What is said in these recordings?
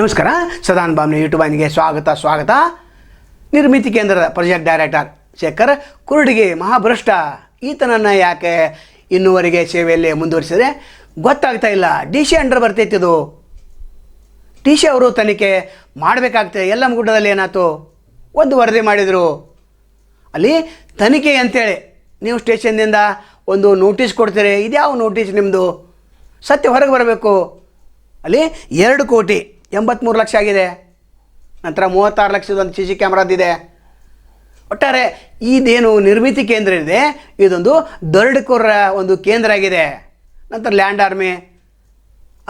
ನಮಸ್ಕಾರ, ಸದಾನ್ ಬಾಮ್ನ ಯೂಟ್ಯೂಬ್ ವಾಹಿನಿಗೆ ಸ್ವಾಗತ ಸ್ವಾಗತ. ನಿರ್ಮಿತಿ ಕೇಂದ್ರದ ಪ್ರಾಜೆಕ್ಟ್ ಡೈರೆಕ್ಟರ್ ಶೇಖರ್ ಕುರುಡಿಗೆ ಮಹಾಭ್ರಷ್ಟ. ಈತನನ್ನು ಯಾಕೆ ಇನ್ನುವರೆಗೆ ಸೇವೆಯಲ್ಲಿ ಮುಂದುವರಿಸಿದರೆ ಗೊತ್ತಾಗ್ತಾ ಇಲ್ಲ. ಡಿ ಸಿ ಅಂಡರ್ ಬರ್ತೈತಿ ಇದು. ಟಿ ಸಿ ಅವರು ತನಿಖೆ ಮಾಡಬೇಕಾಗ್ತದೆ. ಎಲ್ಲ ಗುಡ್ಡದಲ್ಲಿ ಏನಾಯ್ತು? ಒಂದು ವರದಿ ಮಾಡಿದರು. ಅಲ್ಲಿ ತನಿಖೆ ಅಂತೇಳಿ ನೀವು ಸ್ಟೇಷನ್ನಿಂದ ಒಂದು ನೋಟಿಸ್ ಕೊಡ್ತೀರಿ. ಇದ್ಯಾವ ನೋಟಿಸ್ ನಿಮ್ಮದು ಸತ್ಯ ಹೊರಗೆ ಬರಬೇಕು. ಅಲ್ಲಿ ಎರಡು ಕೋಟಿ ಎಂಬತ್ತ್ಮೂರು ಲಕ್ಷ ಆಗಿದೆ. ನಂತರ ಮೂವತ್ತಾರು ಲಕ್ಷದ ಒಂದು ಸಿ ಸಿ ಕ್ಯಾಮ್ರಾದಿದೆ ಒಟ್ಟಾರೆ ಇದೇನು ನಿರ್ಮಿತಿ ಕೇಂದ್ರ ಇದೆ, ಇದೊಂದು ದರಡುಕೋರ ಒಂದು ಕೇಂದ್ರ ಆಗಿದೆ. ನಂತರ ಲ್ಯಾಂಡ್ ಆರ್ಮಿ,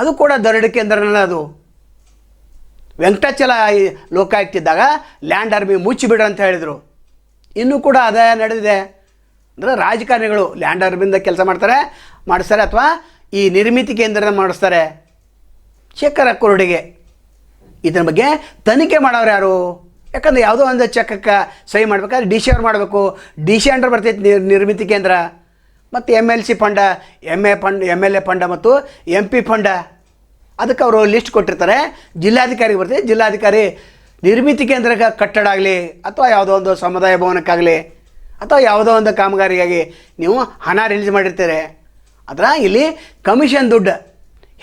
ಅದು ಕೂಡ ದರಡು ಕೇಂದ್ರನೇ ಅದು. ವೆಂಕಟಾಚಲ ಲೋಕಾಯುಕ್ತಿದ್ದಾಗ ಲ್ಯಾಂಡ್ ಆರ್ಮಿ ಮುಚ್ಚಿಬಿಡ ಅಂತ ಹೇಳಿದರು. ಇನ್ನೂ ಕೂಡ ಅದೇ ನಡೆದಿದೆ. ಅಂದರೆ ರಾಜಕಾರಣಿಗಳು ಲ್ಯಾಂಡ್ ಆರ್ಮಿಂದ ಕೆಲಸ ಮಾಡ್ತಾರೆ, ಮಾಡಿಸ್ತಾರೆ ಅಥವಾ ಈ ನಿರ್ಮಿತಿ ಕೇಂದ್ರನ ಮಾಡಿಸ್ತಾರೆ. ಶೇಖರ ಕುರುಡಿಗೆ ಇದರ ಬಗ್ಗೆ ತನಿಖೆ ಮಾಡೋರು ಯಾರು? ಯಾಕಂದ್ರೆ ಯಾವುದೋ ಒಂದು ಚೆಕ್ಕಕ್ಕೆ ಸಹಿ ಮಾಡ್ಬೇಕಾದ್ರೆ ಡಿ ಸಿ ಅವ್ರು ಮಾಡಬೇಕು. ಡಿ ಸಿ ಅಂಡರ್ ಬರ್ತೈತೆ ನಿರ್, ನಿರ್ಮಿತಿ ಕೇಂದ್ರ. ಮತ್ತು M L C fund M A fund M L A fund ಮತ್ತು ಎಂ ಪಿ ಫಂಡ ಅದಕ್ಕೆ ಅವರು ಲಿಸ್ಟ್ ಕೊಟ್ಟಿರ್ತಾರೆ. ಜಿಲ್ಲಾಧಿಕಾರಿಗೆ ಬರ್ತದೆ ಜಿಲ್ಲಾಧಿಕಾರಿ ನಿರ್ಮಿತಿ ಕೇಂದ್ರಕ್ಕೆ ಕಟ್ಟಡ ಆಗಲಿ ಅಥವಾ ಯಾವುದೋ ಒಂದು ಸಮುದಾಯ ಭವನಕ್ಕಾಗಲಿ ಅಥವಾ ಯಾವುದೋ ಒಂದು ಕಾಮಗಾರಿಗಾಗಿ ನೀವು ಹಣ ರಿಲೀಸ್ ಮಾಡಿರ್ತೀರಿ. ಅದರ ಇಲ್ಲಿ ಕಮಿಷನ್ ದುಡ್ಡು.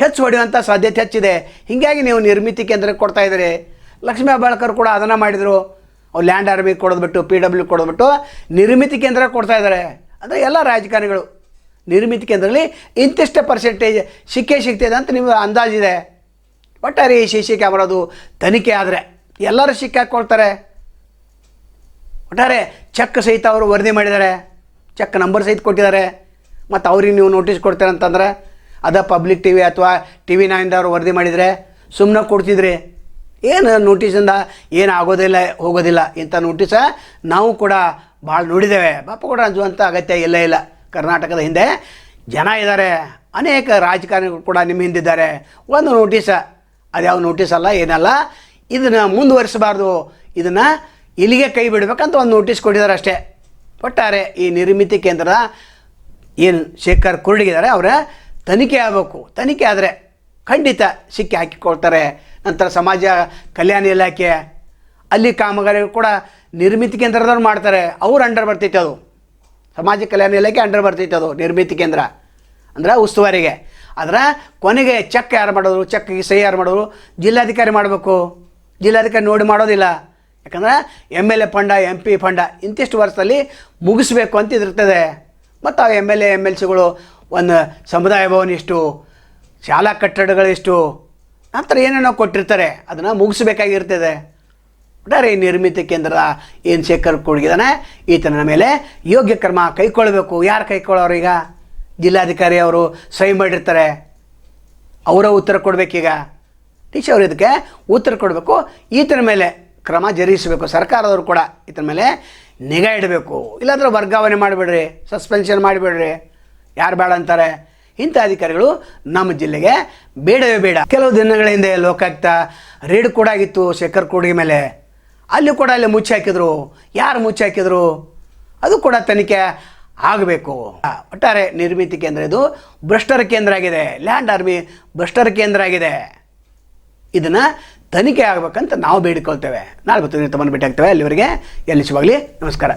ಹೆಚ್ಚು ಹೊಡೆಯುವಂಥ ಸಾಧ್ಯತೆ ಹೆಚ್ಚಿದೆ. ಹೀಗಾಗಿ ನೀವು ನಿರ್ಮಿತಿ ಕೇಂದ್ರಕ್ಕೆ ಕೊಡ್ತಾ ಇದ್ದೀರಿ. ಲಕ್ಷ್ಮೀ ಹೆಬ್ಬಾಳ್ಕರ್ ಕೂಡ ಅದನ್ನು ಮಾಡಿದರು. ಅವ್ರು ಲ್ಯಾಂಡ್ ಆರ್ಮಿ ಕೊಡೋದ್ಬಿಟ್ಟು ಪಿ ಡಬ್ಲ್ಯೂ ಕೊಡೋದ್ಬಿಟ್ಟು ನಿರ್ಮಿತಿ ಕೇಂದ್ರ ಕೊಡ್ತಾ ಇದ್ದಾರೆ. ಅಂದರೆ ಎಲ್ಲ ರಾಜಕಾರಣಿಗಳು. ನಿರ್ಮಿತಿ ಕೇಂದ್ರದಲ್ಲಿ ಇಂತಿಷ್ಟು ಪರ್ಸೆಂಟೇಜ್ ಸಿಕ್ಕೇ ಸಿಗ್ತಿದೆ ಅಂತ ನಿಮಗೆ ಅಂದಾಜಿದೆ ಒಟ್ಟಾರೆ ಈ ಸಿ ಸಿ ಕ್ಯಾಮ್ರಾದು ತನಿಖೆ ಆದರೆ ಎಲ್ಲರೂ ಸಿಕ್ಕಾಕೊಳ್ತಾರೆ. ಒಟ್ಟಾರೆ ಚೆಕ್ ಸಹಿತ ಅವರು ವರದಿ ಮಾಡಿದ್ದಾರೆ. ಚೆಕ್ ನಂಬರ್ ಸಹಿತ ಕೊಟ್ಟಿದ್ದಾರೆ. ಮತ್ತು ಅವ್ರಿಗೆ ನೀವು ನೋಟಿಸ್ ಕೊಡ್ತೀರ ಅಂತಂದ್ರೆ ಅದ ಪಬ್ಲಿಕ್ ಟಿ ವಿ ಅಥವಾ ಟಿ ವಿ ನೈನ್ದವ್ರು ವರದಿ ಮಾಡಿದರೆ ಸುಮ್ಮನೆ ಕೊಡ್ತಿದ್ರಿ. ಏನು ನೋಟಿಸಿಂದ ಏನು ಆಗೋದಿಲ್ಲ ಹೋಗೋದಿಲ್ಲ ಇಂಥ ನೋಟಿಸ ನಾವು ಕೂಡ ಭಾಳ ನೋಡಿದ್ದೇವೆ. ಬಾಪ ಕೂಡ ಅಂಜುವಂಥ ಅಗತ್ಯ ಇಲ್ಲ ಇಲ್ಲ. ಕರ್ನಾಟಕದ ಹಿಂದೆ ಜನ ಇದ್ದಾರೆ. ಅನೇಕ ರಾಜಕಾರಣಿಗಳು ಕೂಡ ನಿಮ್ಮ ಹಿಂದಿದ್ದಾರೆ. ಒಂದು ನೋಟಿಸ ಅದ್ಯಾವ ನೋಟಿಸ್ ಅಲ್ಲ, ಏನಲ್ಲ, ಇದನ್ನು ಮುಂದುವರಿಸಬಾರ್ದು. ಇದನ್ನು ಇಲ್ಲಿಗೆ ಕೈ ಬಿಡಬೇಕಂತ ಒಂದು ನೋಟಿಸ್ ಕೊಟ್ಟಿದ್ದಾರೆ ಅಷ್ಟೇ. ಒಟ್ಟಾರೆ ಈ ನಿರ್ಮಿತಿ ಕೇಂದ್ರದ ಏನು ಶೇಖರ್ ಕುರುಡಿಗಿದ್ದಾರೆ, ಅವರ ತನಿಖೆ ಆಗಬೇಕು. ತನಿಖೆ ಆದರೆ ಖಂಡಿತ ಸಿಕ್ಕಿ ಹಾಕಿಕೊಳ್ತಾರೆ. ನಂತರ ಸಮಾಜ ಕಲ್ಯಾಣ ಇಲಾಖೆ, ಅಲ್ಲಿ ಕಾಮಗಾರಿ ಕೂಡ ನಿರ್ಮಿತಿ ಕೇಂದ್ರದವ್ರು ಮಾಡ್ತಾರೆ. ಅವ್ರು ಅಂಡರ್ ಬರ್ತೈತೆ ಅದು. ಸಮಾಜ ಕಲ್ಯಾಣ ಇಲಾಖೆ ಅಂಡರ್ ಬರ್ತೈತೆ ಅದು, ನಿರ್ಮಿತಿ ಕೇಂದ್ರ. ಅಂದ್ರೆ ಉಸ್ತುವಾರಿಗೆ. ಆದರೆ ಕೊನೆಗೆ ಚೆಕ್ ಯಾರು ಮಾಡೋರು ಚೆಕ್ಗೆ ಸಹಿ ಯಾರು ಮಾಡೋರು? ಜಿಲ್ಲಾಧಿಕಾರಿ ಮಾಡಬೇಕು. ಜಿಲ್ಲಾಧಿಕಾರಿ ನೋಡಿ ಮಾಡೋದಿಲ್ಲ. ಯಾಕಂದ್ರೆ M L A fund M P fund ಇಂತಿಷ್ಟು ವರ್ಷದಲ್ಲಿ ಮುಗಿಸ್ಬೇಕು ಅಂತ ಇದಿರ್ತದೆ. ಮತ್ತು ಆ M L A M L ಸಿಗಳು ಒಂದು ಸಮುದಾಯ ಭವನ ಇಷ್ಟು ಶಾಲಾ ಕಟ್ಟಡಗಳಿಷ್ಟು ಥರ ಏನೇನೋ ಕೊಟ್ಟಿರ್ತಾರೆ, ಅದನ್ನು ಮುಗಿಸ್ಬೇಕಾಗಿರ್ತದೆ. ಒಟ್ಟಾರೆ ಈ ನಿರ್ಮಿತಿ ಕೇಂದ್ರದ ಏನು ಶೇಖರ್ ಕೊಡಗಿದಾನೆ. ಈತನ ಮೇಲೆ ಯೋಗ್ಯ ಕ್ರಮ ಕೈಕೊಳ್ಬೇಕು ಯಾರು ಕೈಕೊಳ್ಳೋರು ಈಗ? ಜಿಲ್ಲಾಧಿಕಾರಿ ಅವರು ಸಹಿ ಮಾಡಿರ್ತಾರೆ. ಅವರ ಉತ್ತರ ಕೊಡಬೇಕೀಗ. ಟೀಚರ್ ಅವರು ಇದಕ್ಕೆ ಉತ್ತರ ಕೊಡಬೇಕು. ಈತನ ಮೇಲೆ ಕ್ರಮ ಜರುಗಿಸಬೇಕು. ಸರ್ಕಾರದವರು ಕೂಡ ಈತನ ಮೇಲೆ ನಿಗಾ ಇಡಬೇಕು. ಇಲ್ಲಾಂದ್ರೆ ವರ್ಗಾವಣೆ ಮಾಡಿಬಿಡ್ರಿ, ಸಸ್ಪೆನ್ಷನ್ ಮಾಡಿಬಿಡ್ರಿ. ಯಾರು ಬೇಡ ಅಂತಾರೆ? ಇಂಥ ಅಧಿಕಾರಿಗಳು ನಮ್ಮ ಜಿಲ್ಲೆಗೆ ಬೇಡವೇ ಬೇಡ. ಕೆಲವು ದಿನಗಳ ಹಿಂದೆ ಲೋಕಾಯುಕ್ತ ರೇಡ್ ಕೂಡ ಆಗಿತ್ತು ಶೇಖರ್ ಕೂಡಿಗೆ ಮೇಲೆ. ಅಲ್ಲಿ ಕೂಡ ಅಲ್ಲಿ ಮುಚ್ಚಿ ಹಾಕಿದ್ರು. ಯಾರು ಮುಚ್ಚಿ ಹಾಕಿದ್ರು? ಅದು ಕೂಡ ತನಿಖೆ ಆಗಬೇಕು. ಒಟ್ಟಾರೆ ನಿರ್ಮಿತಿ ಕೇಂದ್ರ ಇದು ಭ್ರಷ್ಟರ ಕೇಂದ್ರ ಆಗಿದೆ. ಲ್ಯಾಂಡ್ ಆರ್ಮಿ ಭ್ರಷ್ಟರ ಕೇಂದ್ರ ಆಗಿದೆ. ಇದನ್ನು ತನಿಖೆ ಆಗಬೇಕಂತ ನಾವು ಬೇಡಿಕೊಳ್ತೇವೆ. ನಾಳೆ ಬರ್ತೀವಿ ತಮ್ಮನ್ನು ಭೇಟಿ ಆಗ್ತೇವೆ. ಅಲ್ಲಿವರೆಗೆ ಎಲ್ಲಿ ಶಿವಾಗಲಿ ನಮಸ್ಕಾರ.